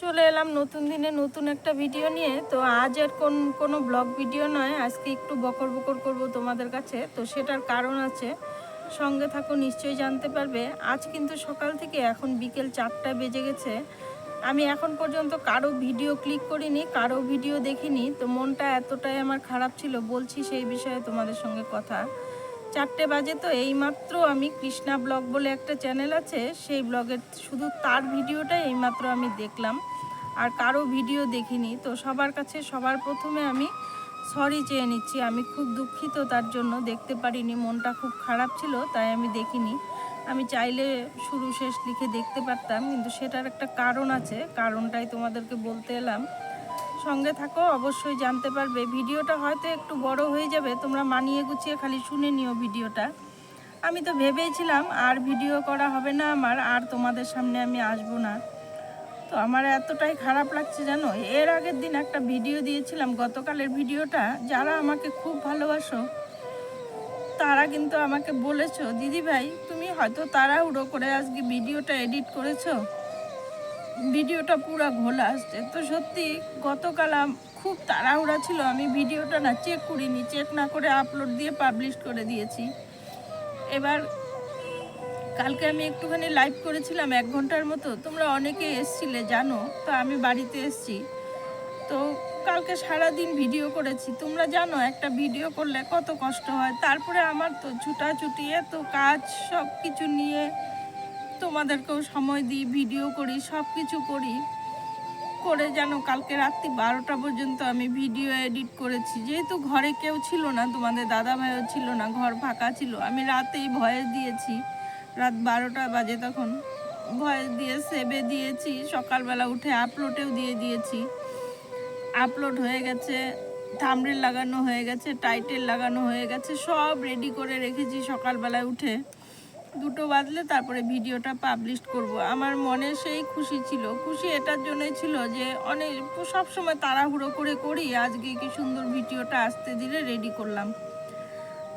চলে এলাম নতুন দিনে নতুন একটা ভিডিও নিয়ে। তো আজ আর কোন, কোনো ব্লগ ভিডিও নয়, আজকে একটু বকর বকর করব তোমাদের কাছে। তো সেটার কারণ আছে, সঙ্গে থাকো, নিশ্চয়ই জানতে পারবে। আজ কিন্তু সকাল থেকে এখন বিকেল চারটা বেজে গেছে। আমি এখন পর্যন্ত কারও ভিডিও ক্লিক করিনি, কারও ভিডিও দেখিনি। তো মনটা এতটাই আমার খারাপ ছিল, বলছি সেই বিষয়ে তোমাদের সঙ্গে কথা। চারটে বাজে তো, এইমাত্র আমি কৃষ্ণা ব্লগ বলে একটা চ্যানেল আছে, সেই ব্লগের শুধু তার ভিডিওটাই এইমাত্র আমি দেখলাম, আর কারও ভিডিও দেখিনি। তো সবার কাছে সবার প্রথমে আমি সরি চেয়ে নিচ্ছি, আমি খুব দুঃখিত তার জন্য, দেখতে পারিনি, মনটা খুব খারাপ ছিল, তাই আমি দেখিনি। আমি চাইলে শুরু শেষ লিখে দেখতে পারতাম, কিন্তু সেটার একটা কারণ আছে, কারণটাই তোমাদেরকে বলতে এলাম। সঙ্গে থাকো, অবশ্যই জানতে পারবে। ভিডিওটা হয়তো একটু বড় হয়ে যাবে, তোমরা মানিয়ে গুছিয়ে খালি শুনে নিও ভিডিওটা। আমি তো ভেবেইছিলাম আর ভিডিও করা হবে না আমার, আর তোমাদের সামনে আমি আসব না। তো আমার এতটাই খারাপ লাগছে জানো? এর আগের দিন একটা ভিডিও দিয়েছিলাম, গতকালের ভিডিওটা। যারা আমাকে খুব ভালোবাসো, তারা কিন্তু আমাকে বলেছ, দিদি ভাই, তুমি হয়তো তাড়াহুড়ো করে আজকে ভিডিওটা এডিট করেছ। ভিডিওটা পুরো ঘোলা আসছে। তো সত্যি গতকাল খুব তাড়াহুড়া ছিল। আমি ভিডিওটা না চেক করিনি। চেক না করে আপলোড দিয়ে পাবলিশ করে দিয়েছি। এবার কালকে আমি একটুখানি লাইভ করেছিলাম এক ঘণ্টার মতো। তোমরা অনেকে এসছিলে, জানো। তো আমি বাড়িতে এসছি। তো কালকে সারা দিন ভিডিও করেছি। তোমরা জানো, একটা ভিডিও করলে কত কষ্ট হয়। তারপরে আমার তো ছুটাছুটি, এত কাজ সব কিছু নিয়ে তোমাদেরকেও সময় দিই ভিডিও করি সব কিছু করি, করে যেন কালকে রাত্রি বারোটা পর্যন্ত আমি ভিডিও এডিট করেছি। যেহেতু ঘরে কেউ ছিল না, তোমাদের দাদা ভাইও ছিল না, ঘর ফাঁকা ছিল, আমি রাতেই ভয়েস দিয়েছি। রাত বারোটা বাজে তখন ভয়েস দিয়ে সেভে দিয়েছি, সকালবেলা উঠে আপলোডেও দিয়ে দিয়েছি। আপলোড হয়ে গেছে থামরেল লাগানো হয়ে গেছে টাইটেল লাগানো হয়ে গেছে, সব রেডি করে রেখেছি সকালবেলায় উঠে। দুটো বাজলে তারপরে ভিডিওটা পাবলিশ করব। আমার মনে সেই খুশি ছিল। খুশি এটার জন্যই ছিল যে, অনেক সব সময় তাড়াহুড়ো করে করি, আজকে কি সুন্দর ভিডিওটা আসতে দিলে রেডি করলাম।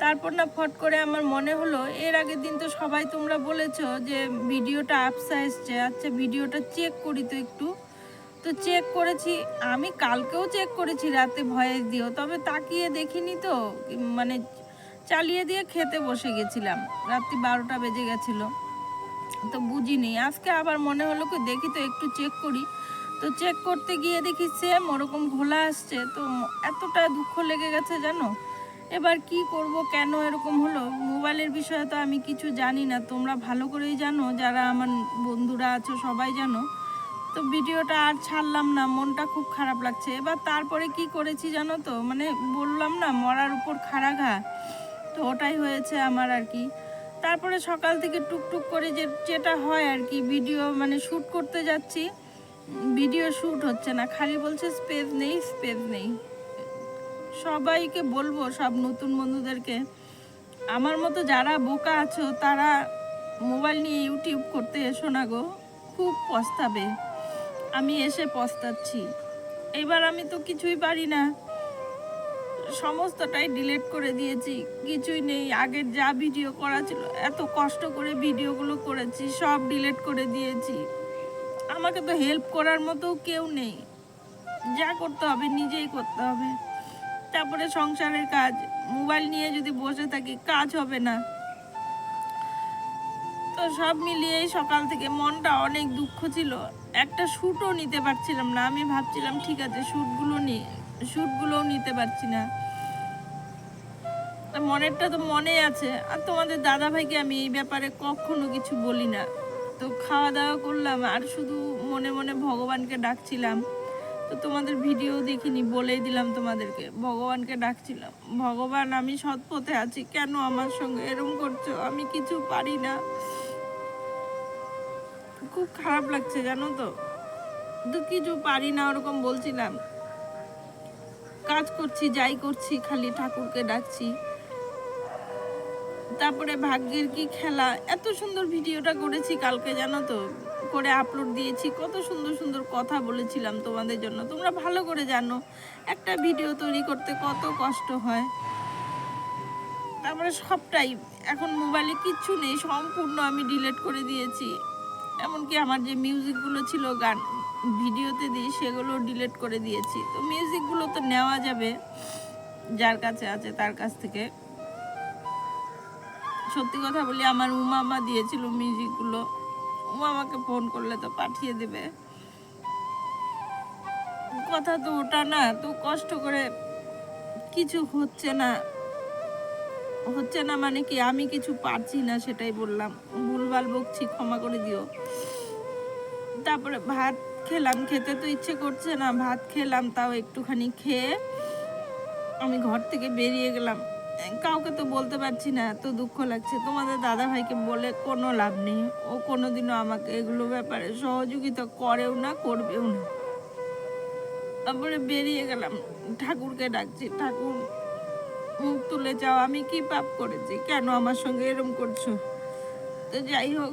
তারপর না ফট করে আমার মনে হলো, এর আগের দিন তো সবাই তোমরা বলেছ যে, ভিডিওটা আপসা এসছে আচ্ছা ভিডিওটা চেক করি তো একটু। তো চেক করেছি, আমি কালকেও চেক করেছি, রাতে ভয়েস দিও তবে তাকিয়ে দেখিনি তো মানে চালিয়ে দিয়ে খেতে বসে গেছিলাম। রাত্রি বারোটা বেজে গেছিল। তো বুঝিনি, আজকে আবার মনে হলো কি দেখি তো একটু চেক করি। তো চেক করতে গিয়ে দেখি সেম ওরকম ঘোলা আসছে। তো এতটা দুঃখ লেগে গেছে জানো? এবার কি করব, কেন এরকম হলো? মোবাইলের বিষয়ে তো আমি কিছু জানি না। তোমরা ভালো করেই জানো, যারা আমার বন্ধুরা আছো সবাই জানো। তো ভিডিওটা আর ছাড়লাম না, মনটা খুব খারাপ লাগছে। এবার তারপরে কি করেছি জানো তো? মানে বললাম না, মরার উপর খাড়া ঘা। তো ওটাই হয়েছে আমার আর কি। তারপরে সকাল থেকে টুকটুক করে যে যেটা হয় আর কি ভিডিও মানে শ্যুট করতে যাচ্ছি ভিডিও শ্যুট হচ্ছে না। খালি বলছে স্পেস নেই স্পেস নেই। সবাইকে বলব, সব নতুন বন্ধুদেরকে, আমার মতো যারা বোকা আছো, তারা মোবাইল নিয়ে ইউটিউব করতে এসো না গো। খুব পস্তাবে। আমি এসে পস্তাচ্ছি। এবার আমি তো কিছুই পারি না। সমস্তটাই ডিলেট করে দিয়েছি, কিছুই নেই আগের যা ভিডিও করা ছিল, এত কষ্ট করে ভিডিওগুলো করেছি, সব ডিলেট করে দিয়েছি। আমাকে তো হেল্প করার মতো কেউ নেই। যা করতে হবে, নিজেই করতে হবে। তারপরে সংসারের কাজ মোবাইল নিয়ে যদি বসে থাকি, কাজ হবে না। তো সব মিলিয়েই সকাল থেকে মনটা অনেক দুঃখ ছিল। একটা শ্যুটও নিতে পারছিলাম না, আমি ভাবছিলাম, ঠিক আছে শ্যুটগুলো নি শ্যুটগুলোও নিতে পারছি না। মনেরটা তো মনে আছে। আর তোমাদের দাদা ভাইকে আমি এই ব্যাপারে কখনো কিছু বলি না। তো খাওয়া দাওয়া করলাম, আর শুধু মনে মনে ভগবানকে ডাকছিলাম। তো তোমাদের ভিডিও দেখিনি বলেই দিলাম তোমাদেরকে। ভগবানকে ডাকছিলাম। ভগবান, আমি সৎ পথে আছি, কেন আমার সঙ্গে এরম করছ? আমি কিছু পারি না। খুব খারাপ লাগছে জানো তো? তো কিছু পারি না, ওরকম বলছিলাম। কাজ করছি, যাই করছি, খালি ঠাকুরকে ডাকছি। তারপরে ভাগ্যের কি খেলা, এত সুন্দর ভিডিওটা করেছি কালকে, জানো তো? করে আপলোড দিয়েছি, কত সুন্দর সুন্দর কথা বলেছিলাম তোমাদের জন্য। তোমরা ভালো করে জানো, একটা ভিডিও তৈরি করতে কত কষ্ট হয়। তারপরে সবটাই, এখন মোবাইলে কিচ্ছু নেই, সম্পূর্ণ আমি ডিলিট করে দিয়েছি। এমনকি আমার যে মিউজিকগুলো ছিল, গান ভিডিওতে দিই সেগুলো ডিলিট করে দিয়েছি। তো মিউজিকগুলো তো নেওয়া যাবে, যার কাছে আছে তার কাছ থেকে। সত্যি কথা বলি, আমার উমামা দিয়েছিল মিউজিকগুলো উমামাকে ফোন করলে তো পাঠিয়ে দেবে। কথা তো ওটা না তো কষ্ট করে কিছু হচ্ছে না। হচ্ছে না মানে কি, আমি কিছু পারছি না সেটাই বললাম। ভুলভাল বকছি, ক্ষমা করে দিও। তারপরে ভাত খেলাম, খেতে তো ইচ্ছে করছে না, ভাত খেলাম, তাও একটুখানি খেয়ে আমি ঘর থেকে বেরিয়ে গেলাম। কাউকে তো বলতে পারছি না, এত দুঃখ লাগছে। তোমাদের দাদা ভাইকে বলে কোনো লাভ নেই। ও কোনোদিনও আমাকে এগুলো ব্যাপারে সহযোগিতা করেও না, করবেও না। তারপরে বেরিয়ে গেলাম। ঠাকুরকে ডাকছি, ঠাকুর, মুখ তুলে যাও, আমি কি পাপ করেছি? কেন আমার সঙ্গে এরম করছ? তো যাই হোক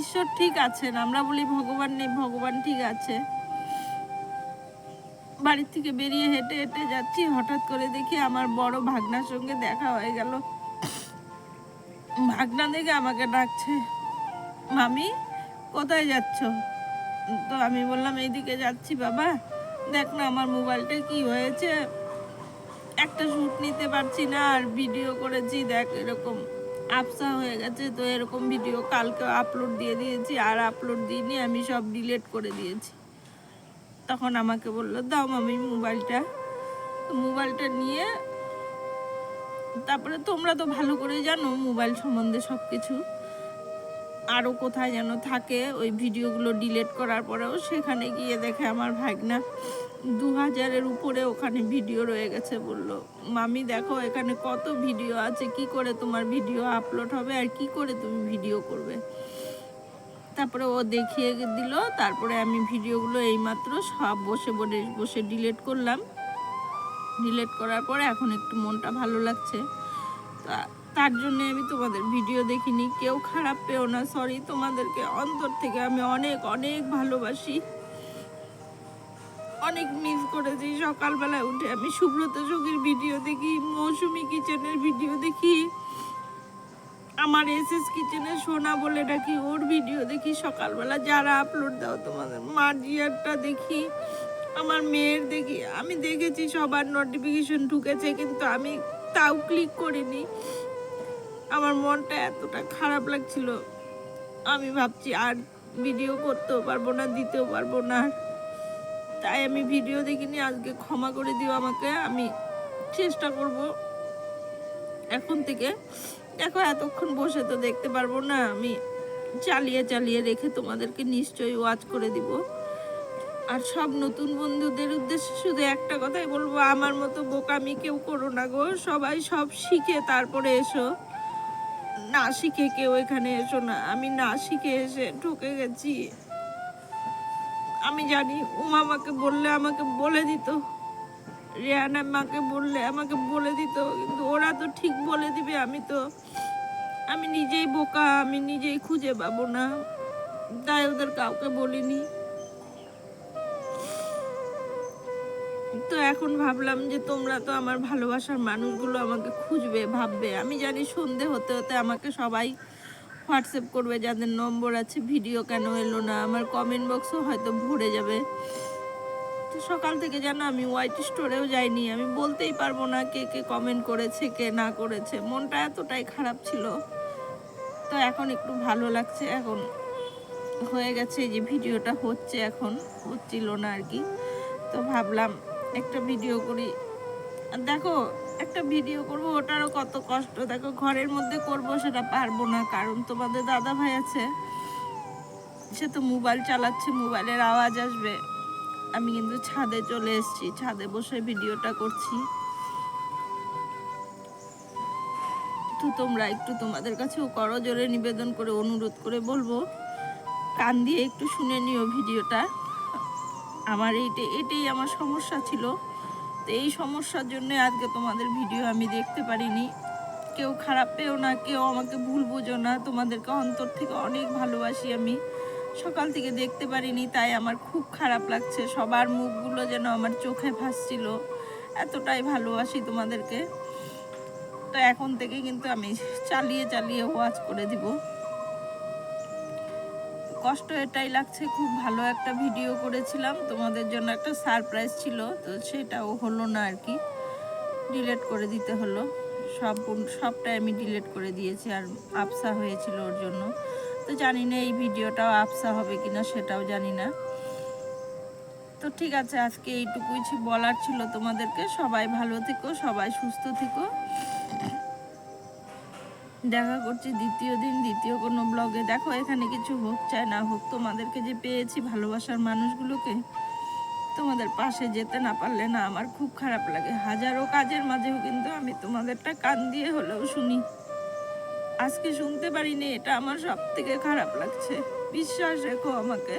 ঈশ্বর ঠিক আছেন। আমরা বলি ভগবান নেই, ভগবান ঠিক আছে। বাড়ির থেকে বেরিয়ে হেঁটে হেঁটে যাচ্ছি, হঠাৎ করে দেখি আমার বড় ভাগনার সঙ্গে দেখা হয়ে গেল। ভাগনা দেখে আমাকে ডাকছে, মামি, কোথায় যাচ্ছ? তো আমি বললাম, এইদিকে যাচ্ছি বাবা। দেখ না, আমার মোবাইলটা কি হয়েছে। একটা শ্যুট নিতে পারছি না, আর ভিডিও করেছি, দেখ এরকম। আপসা হয়ে গেছে, তো এরকম ভিডিও কালকে আপলোড দিয়ে দিয়েছি, আর আপলোড দিইনি, আমি সব ডিলেট করে দিয়েছি। তখন আমাকে বলল, দাও মামি মোবাইলটা মোবাইলটা নিয়ে, তারপরে তোমরা তো ভালো করে জানো মোবাইল সম্বন্ধে সব কিছু আরও কোথায় যেন থাকে, ওই ভিডিওগুলো ডিলেট করার পরেও সেখানে গিয়ে দেখে আমার ভাগনা দু হাজারের উপরে ওখানে ভিডিও রয়ে গেছে বলল, মামি দেখো এখানে কত ভিডিও আছে, কি করে তোমার ভিডিও আপলোড হবে আর কি করে তুমি ভিডিও করবে? তারপরে ও দেখিয়ে দিল, তারপরে আমি ভিডিওগুলো এইমাত্র সব বসে বসে বসে ডিলেট করলাম। ডিলেট করার পরে এখন একটু মনটা ভালো লাগছে। তা- তার জন্য আমি তোমাদের ভিডিও দেখিনি। কেউ খারাপ পেও না সরি তোমাদেরকে অন্তর থেকে আমি অনেক অনেক ভালোবাসি। অনেক মিস করেছি। সকালবেলায় উঠে আমি সুব্রত যোগীর ভিডিও দেখি, মৌসুমি কিচেনের ভিডিও দেখি, আমার এস এস কিচেনে সোনা বলে ডাকি ওর ভিডিও দেখি। সকালবেলা যারা আপলোড দাও, তোমাদের মার্জিয়ারটা দেখি, আমার মেয়ের দেখি। আমি দেখেছি সবার নোটিফিকেশন ঢুকেছে, কিন্তু আমি তাও ক্লিক করিনি। আমার মনটা এতটা খারাপ লাগছিল। আমি ভাবছি আর ভিডিও করতেও পারব না, দিতেও পারব না। তাই আমি ভিডিও দেখিনি, আজকে ক্ষমা করে দিও আমাকে, আমি চেষ্টা করব। এখন থেকে দেখো, এতক্ষণ বসে তো দেখতে পারব না, আমি চালিয়ে চালিয়ে রেখে তোমাদেরকে নিশ্চয়ই ওয়াচ করে দিব। আর সব নতুন বন্ধুদের উদ্দেশ্যে শুধু একটা কথাই বলব, আমার মতো বোকামি কেউ করো না গো, সবাই সব শিখে তারপরে এসো। না শিখে কেউ এখানে এসো না। আমি না শিখে এসে ঢুকে গেছি। আমি জানি উমা আমাকে বললে আমাকে বলে দিত। রেহানা মাকে বললে আমাকে বলে দিত, কিন্তু ওরা তো ঠিক বলে দিবে, আমি তো, আমি নিজেই বোকা, আমি নিজেই খুঁজে পাবো না। তাই ওদের কাউকে বলিনি। তো এখন ভাবলাম যে তোমরা তো আমার ভালোবাসার মানুষগুলো আমাকে খুঁজবে, ভাববে। আমি জানি সন্ধে হতে হতে আমাকে সবাই হোয়াটসঅ্যাপ করবে, যাদের নম্বর আছে, ভিডিও কেন এলো না, আমার কমেন্ট বক্সও হয়তো ভরে যাবে। তো সকাল থেকে জানো আমি হোয়াইট স্টোরেও যাইনি, আমি বলতেই পারব না কে কে কমেন্ট করেছে, কে না করেছে। মনটা এতটাই খারাপ ছিল। তো এখন একটু ভালো লাগছে, এখন হয়ে গেছে যে ভিডিওটা হচ্ছে, এখন হচ্ছিল না আর কি। তো ভাবলাম একটা ভিডিও করি। আর দেখো, একটা ভিডিও করব, ওটারও কত কষ্ট। দেখো, ঘরের মধ্যে করব সেটা পারব না, কারণ তোমাদের দাদা ভাই আছে। সে তো মোবাইল চালাচ্ছে, মোবাইলের আওয়াজ আসবে। আমি কিন্তু ছাদে চলে এসেছি, ছাদে বসে ভিডিওটা করছি। তো তোমরা একটু তোমাদের কাছেও করজোরে নিবেদন করে, অনুরোধ করে বলব, কান দিয়ে একটু শুনে নিও ভিডিওটা। আমার এইটা, এটাই আমার সমস্যা ছিল। তো এই সমস্যার জন্য আজকে তোমাদের ভিডিও আমি দেখতে পারিনি। কেউ খারাপ পেও না, কেউ আমাকে ভুল বুঝো না। তোমাদেরকে অন্তর থেকে অনেক ভালোবাসি আমি। সকাল থেকে দেখতে পারিনি, তাই আমার খুব খারাপ লাগছে। সবার মুখগুলো যেন আমার চোখে ভাসছিল। এতটাই ভালোবাসি তোমাদেরকে। তো এখন থেকে কিন্তু আমি চালিয়ে চালিয়ে ওয়াচ করে দিব। কষ্ট এটাই লাগছে। খুব ভালো একটা ভিডিও করেছিলাম। তোমাদের জন্য একটা সারপ্রাইজ ছিল, তো সেটাও হলো না আর কি। ডিলেট করে দিতে হলো। সব সবটাই আমি ডিলেট করে দিয়েছি আর আফসা হয়েছিল ওর জন্য। তো জানি না এই ভিডিওটাও আফসা হবে কিনা, সেটাও জানি না। তো ঠিক আছে, আজকে এইটুকুই বলার ছিল তোমাদেরকে। সবাই ভালো থেকো, সবাই সুস্থ থেকো। দেখা করছি দ্বিতীয় দিন, দ্বিতীয় কোনো ব্লগে দেখো, এখানে কিছু হোক চায় না হোক, তোমাদেরকে যে পেয়েছি ভালোবাসার মানুষগুলোকে, তোমাদের পাশে যেতে না পারলে না আমার খুব খারাপ লাগে। হাজারো কাজের মাঝেও কিন্তু আমি তোমাদেরটা কান দিয়ে হলেও শুনি। আজকে শুনতে পারিনি, এটা আমার সব থেকে খারাপ লাগছে। বিশ্বাস রেখো আমাকে।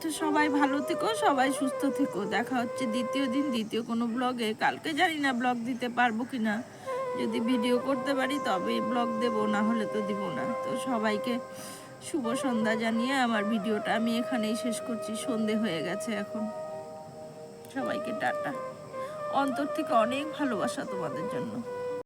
তো সবাই ভালো থেকো, সবাই সুস্থ থেকো। দেখা হচ্ছে দ্বিতীয় দিন, দ্বিতীয় কোনো ব্লগে কালকে জানি না ব্লগ দিতে পারব কি না যদি ভিডিও করতে পারি তবে ব্লগ দেব, না হলে তো দিব না। তো সবাইকে শুভ সন্ধ্যা জানিয়ে আমার ভিডিওটা আমি এখানেই শেষ করছি। সন্ধে হয়ে গেছে এখন। সবাইকে টাটা। অন্তর থেকে অনেক ভালোবাসা তোমাদের জন্য।